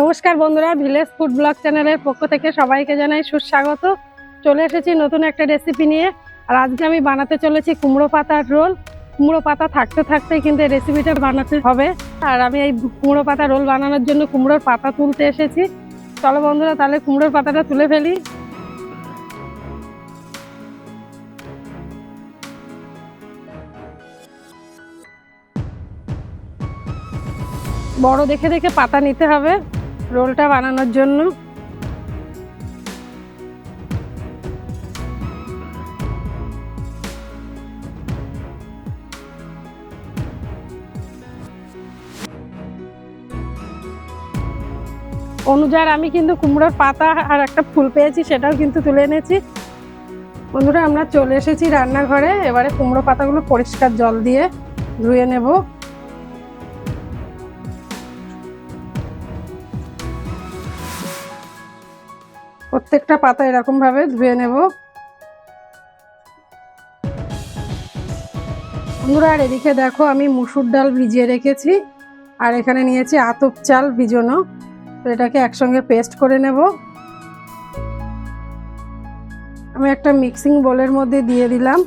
নমস্কার বন্ধুরা village food blog চ্যানেলের পক্ষ থেকে সবাইকে জানাই সুস্বাগত। চলে এসেছি নতুন একটা রেসিপি নিয়ে। আর আজকে আমি বানাতে চলেছি কুমড়ো পাতার রোল। কুমড়ো পাতা থাকতে থাকতেই কিন্তু এই রেসিপিটা বানাতে হবে। আর আমি এই কুমড়ো পাতা রোল বানানোর জন্য কুমড়োর পাতা তুলতে এসেছি। চলো বন্ধুরা, তাহলে কুমড়োর পাতাটা তুলে ফেলি। বড় দেখে দেখে পাতা নিতে হবে। রোলটা বানানোর জন্য। অনুযার আমি কিন্তু কুমড়োর পাতা আর একটা ফুল পেয়েছি, সেটাও কিন্তু তুলে এনেছি। বন্ধুরা, আমরা চলে এসেছি রান্নাঘরে। এবারে কুমড়ো পাতাগুলো পরিষ্কার জল দিয়ে ধুয়ে নেব। প্রত্যেকটা পাতা এরকম ভাবে ধুয়ে নেব। বন্ধুরা, আর এদিকে দেখো, আমি মুসুর ডাল ভিজিয়ে রেখেছি, আর এখানে নিয়েছি আতপ চাল ভিজোনো। তো এটাকে একসঙ্গে পেস্ট করে নেব। আমি একটা মিক্সিং বোলের মধ্যে দিয়ে দিলাম।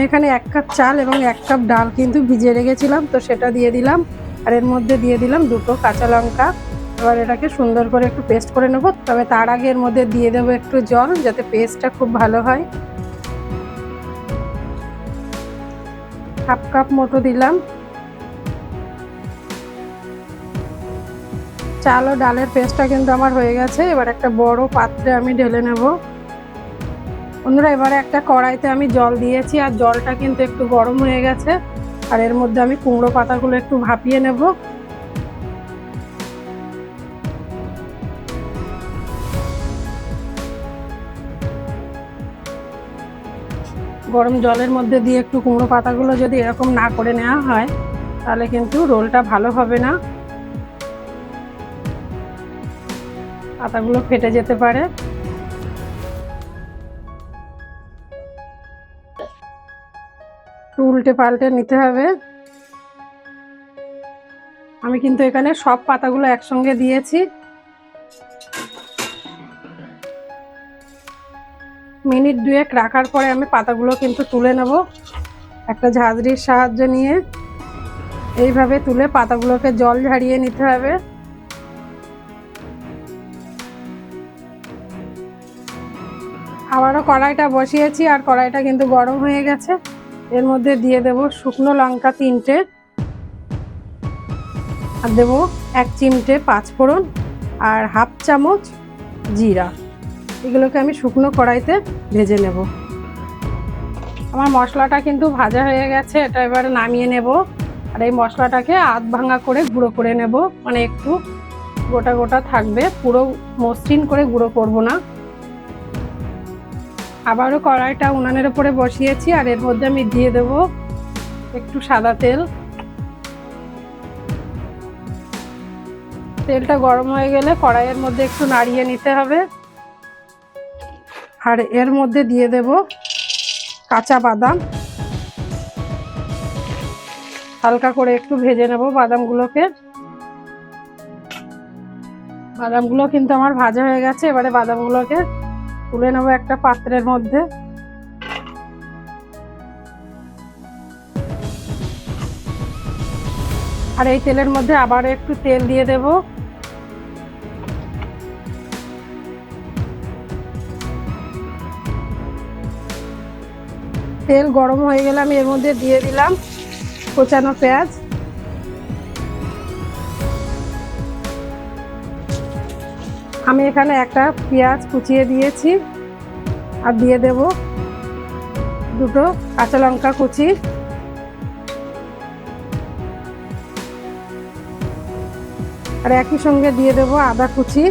আমি এখানে এক কাপ চাল এবং এক কাপ ডাল কিন্তু ভিজিয়ে রেখেছিলাম, তো সেটা দিয়ে দিলাম। আর এর মধ্যে দিয়ে দিলাম দুটো কাঁচা লঙ্কা। এবার এটাকে সুন্দর করে একটু পেস্ট করে নেব, তবে তার আগে এর মধ্যে দিয়ে দেবো একটু জল, যাতে পেস্টটা খুব ভালো হয়। হাফ কাপ মতো দিলাম। চাল ও ডালের পেস্টটা কিন্তু আমার হয়ে গেছে। এবার একটা বড় পাত্রে আমি ঢেলে নেব। বন্ধুরা, এবারে একটা কড়াইতে আমি জল দিয়েছি, আর জলটা কিন্তু একটু গরম হয়ে গেছে। আর এর মধ্যে আমি কুমড়ো পাতাগুলো একটু ভাপিয়ে নেব। গরম জলের মধ্যে দিয়ে একটু কুমড়ো পাতাগুলো যদি এরকম না করে নেওয়া হয়, তাহলে কিন্তু রোলটা ভালো হবে না। পাতাগুলো ফেটে যেতে পারে। উল্টে পাল্টে নিতে হবে। আমি কিন্তু এখানে সব পাতাগুলো একসঙ্গে দিয়েছি। মিনিট দুয়েক রাখার পরে আমি পাতাগুলো কিন্তু তুলে নেব একটা ঝাঁঝরির সাহায্য নিয়ে। এইভাবে তুলে পাতাগুলোকে জল ঝাড়িয়ে নিতে হবে। আবারও কড়াইটা বসিয়েছি আর কড়াইটা কিন্তু গরম হয়ে গেছে। এর মধ্যে দিয়ে দেব শুকনো লঙ্কা তিনটে। আর দেবো এক চিমটে পাঁচফোড়ন আর হাফ চামচ জিরা। এগুলোকে আমি শুকনো কড়াইতে ভেজে নেব। আমার মশলাটা কিন্তু ভাজা হয়ে গেছে, এটা এবারে নামিয়ে নেব। আর এই মশলাটাকে আধ ভাঙা করে গুঁড়ো করে নেব। মানে একটু গোটা গোটা থাকবে, পুরো মসৃণ করে গুঁড়ো করব না। আবারও কড়াইটা উনানের উপরে বসিয়েছি আর এর মধ্যে আমি দিয়ে দেব একটু সাদা তেল। তেলটা গরম হয়ে গেলে কড়াইয়ের মধ্যে একটু নাড়িয়ে নিতে হবে। আর এর মধ্যে দিয়ে দেব কাঁচা বাদাম। হালকা করে একটু ভেজে নেব বাদামগুলোকে। বাদামগুলো কিন্তু আমার ভাজা হয়ে গেছে, এবারে বাদামগুলোকে তুলে নেব একটা পাত্রের মধ্যে। আর এই তেলের মধ্যে আবার একটু তেল দিয়ে দেব। তেল গরম হয়ে গেলে আমি এর মধ্যে দিয়ে দিলাম কোচানো পেঁয়াজ। আমি এখানে একটা পেঁয়াজ কুচিয়ে দিয়েছি আর দিয়ে দেব দুটো কাঁচা লঙ্কা কুচি। আর একই সঙ্গে দিয়ে দেব আদা কুচি।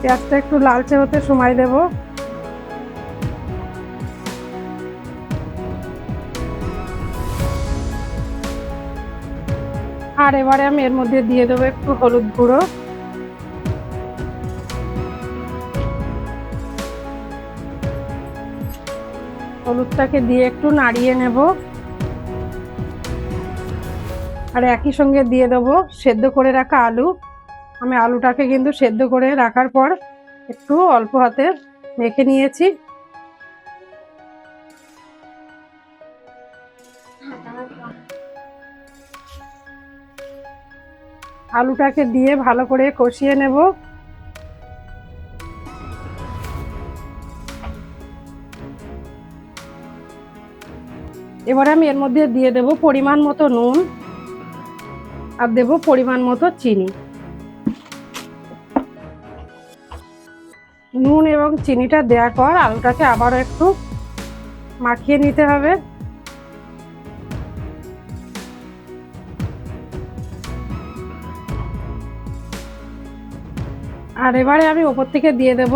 পেঁয়াজটা একটু লালচে হতে সময় দেবো। আর এবারে আমি এর মধ্যে দিয়ে দেবো একটু হলুদ গুঁড়ো। হলুদটাকে দিয়ে একটু নাড়িয়ে নেব। আর একই সঙ্গে দিয়ে দেবো সেদ্ধ করে রাখা আলু। আমি আলুটাকে কিন্তু সেদ্ধ করে রাখার পর একটু অল্প হাতে মেখে নিয়েছি। আলুটাকে দিয়ে ভালো করে কষিয়ে নেব। এবারে আমি এর মধ্যে দিয়ে দেব পরিমাণ মতো নুন আর দেব পরিমাণ মতো চিনি। নুন এবং চিনিটা দেওয়ার পর আলুটাকে আবারও একটু মাখিয়ে নিতে হবে। আর এবারে আমি ওপর থেকে দিয়ে দেব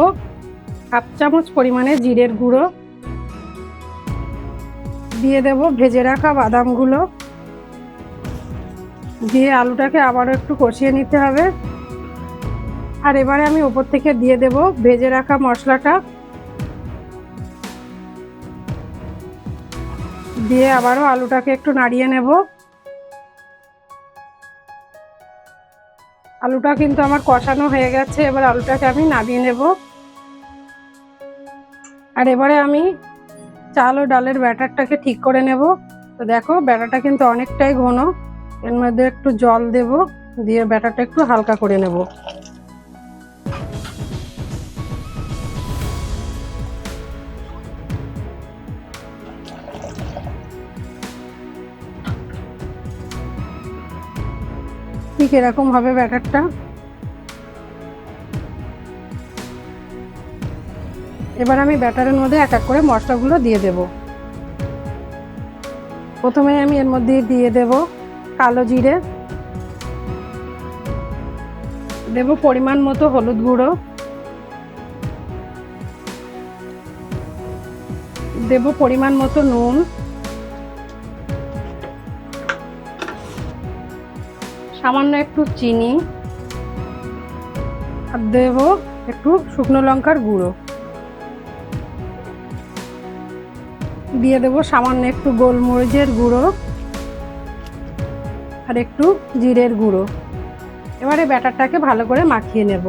হাফ চামচ পরিমাণে জিরের গুঁড়ো। দিয়ে দেব ভেজে রাখা বাদামগুলো। দিয়ে আলুটাকে আবারও একটু কষিয়ে নিতে হবে। আর এবারে আমি ওপর থেকে দিয়ে দেব ভেজে রাখা মশলাটা। দিয়ে আবারও আলুটাকে একটু নাড়িয়ে নেব। আলুটা কিন্তু আমার কষানো হয়ে গেছে, এবার আলুটাকে আমি নামিয়ে নেব। আর এবারে আমি চাল ও ডালের ব্যাটারটাকে ঠিক করে নেব। তো দেখো, ব্যাটারটা কিন্তু অনেকটাই ঘন, এর মধ্যে একটু জল দেব, দিয়ে ব্যাটারটা একটু হালকা করে নেব। এরকম হবে ব্যাটারটা। এবার আমি ব্যাটারের মধ্যে এক এক করে মশলাগুলো দিয়ে দেব। প্রথমে আমি এর মধ্যে দিয়ে দেব কালো জিরে। দেব পরিমাণ মতো হলুদ গুঁড়ো। দেব পরিমাণ মতো নুন। সামান্য একটু চিনি। আর দেব একটু শুকনো লঙ্কার গুঁড়ো। দিয়ে দেব সামান্য একটু গোলমরিচের গুঁড়ো আর একটু জিরের গুঁড়ো। এবারে ব্যাটারটাকে ভালো করে মাখিয়ে নেব।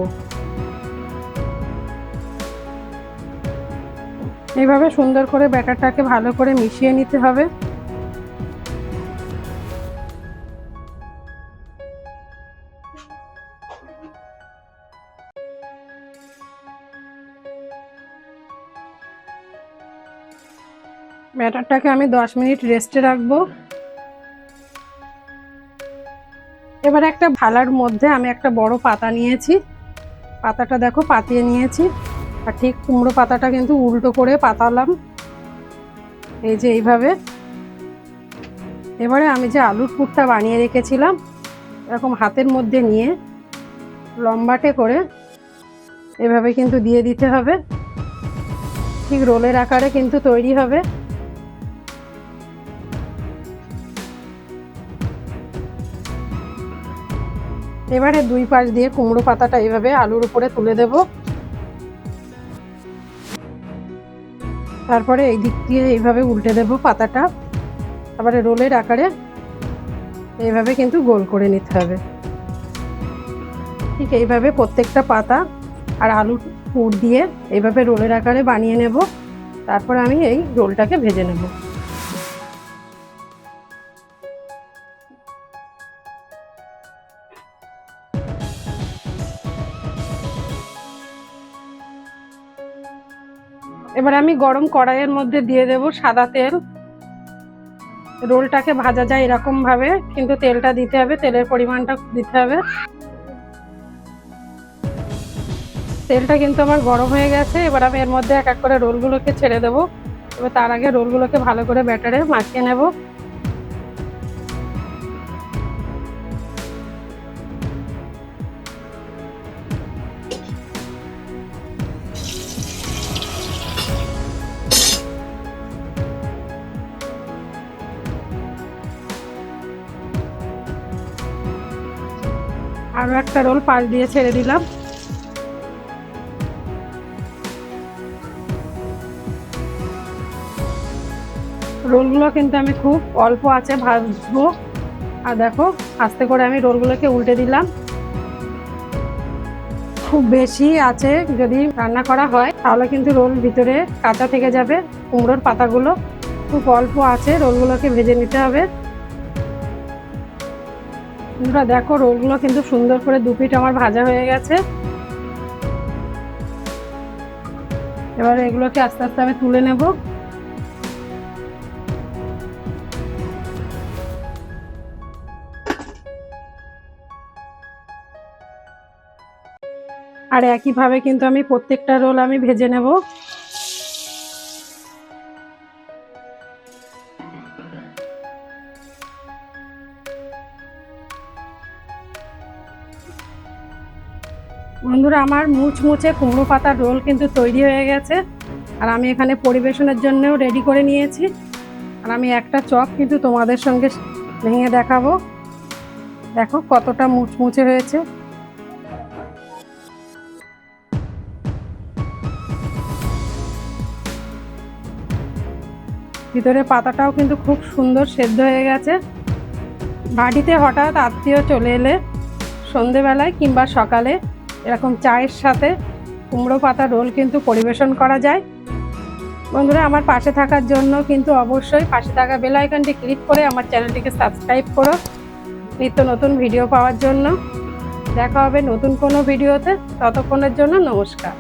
এইভাবে সুন্দর করে ব্যাটারটাকে ভালো করে মিশিয়ে নিতে হবে। ব্যাটারটাকে আমি দশ মিনিট রেস্টে রাখব। এবার একটা ভালার মধ্যে আমি একটা বড় পাতা নিয়েছি। পাতাটা দেখো পাতিয়ে নিয়েছি। আর ঠিক কুমড়ো পাতাটা কিন্তু উল্টো করে পাতালাম। এই যে এইভাবে। এবারে আমি যে আলুর পুরটা বানিয়ে রেখেছিলাম, এরকম হাতের মধ্যে নিয়ে লম্বাটে করে এভাবে কিন্তু দিয়ে দিতে হবে। ঠিক রোলের আকারে কিন্তু তৈরি হবে। এবারে দুই পাশ দিয়ে কুমড়ো পাতাটা এইভাবে আলুর উপরে তুলে দেব। তারপরে এই দিক দিয়ে এইভাবে উল্টে দেব পাতাটা। তারপরে রোলের আকারে এইভাবে কিন্তু গোল করে নিতে হবে। ঠিক এইভাবে প্রত্যেকটা পাতা আর আলুর পুর দিয়ে এইভাবে রোলের আকারে বানিয়ে নেব। তারপর আমি এই রোলটাকে ভেজে নেব। এবার আমি গরম কড়াইয়ের মধ্যে দিয়ে দেব সাদা তেল। রোলটাকে ভাজা যায় এরকম ভাবে, কিন্তু তেলটা দিতে হবে, তেলের পরিমাণটা দিতে হবে। তেলটা কিন্তু আমার গরম হয়ে গেছে, এবার আমি এর মধ্যে এক এক করে রোলগুলোকে ছেড়ে দেবো। এবার তার আগে রোলগুলোকে ভালো করে ব্যাটারে মাখিয়ে নেব। আরও একটা রোল পাশ দিয়ে ছেড়ে দিলাম। রোলগুলো কিন্তু আমি খুব অল্প আছে ভাজবো। আর দেখো, আস্তে করে আমি রোলগুলোকে উল্টে দিলাম। খুব বেশি আছে যদি রান্না করা হয়, তাহলে কিন্তু রোল ভিতরে কাঁচা থেকে যাবে। কুমড়োর পাতাগুলো খুব অল্প আছে, রোলগুলোকে ভেজে নিতে হবে। বন্ধুরা, দেখো, রোলগুলো কিন্তু সুন্দর করে দু পিঠ আমার ভাজা হয়ে গেছে। এবার এগুলোকে আস্তে আস্তে আমি তুলে নেব। আর একইভাবে কিন্তু আমি প্রত্যেকটা রোল আমি ভেজে নেব। আমার মুচমুচে কুমড়ো পাতার রোল কিন্তু তৈরি হয়ে গেছে। আর আমি এখানে পরিবেশনের জন্যও রেডি করে নিয়েছি। আর আমি একটা চপ কিন্তু তোমাদের সঙ্গে ভেঙে দেখাবো। দেখো কতটা মুচমুচে হয়েছে। ভিতরে পাতাটাও কিন্তু খুব সুন্দর সেদ্ধ হয়ে গেছে। বাড়িতে হঠাৎ আত্মীয় চলে এলে সন্ধেবেলায় কিংবা সকালে এরকম চায়ের সাথে কুমড়ো পাতা রোল কিন্তু পরিবেশন করা যায়। বন্ধুরা, আমার পাশে থাকার জন্য কিন্তু অবশ্যই পাশে থাকা বেল আইকনটি ক্লিক করে আমার চ্যানেলটিকে সাবস্ক্রাইব করো নিত্য নতুন ভিডিও পাওয়ার জন্য। দেখা হবে নতুন কোনো ভিডিওতে ততক্ষণের জন্য নমস্কার।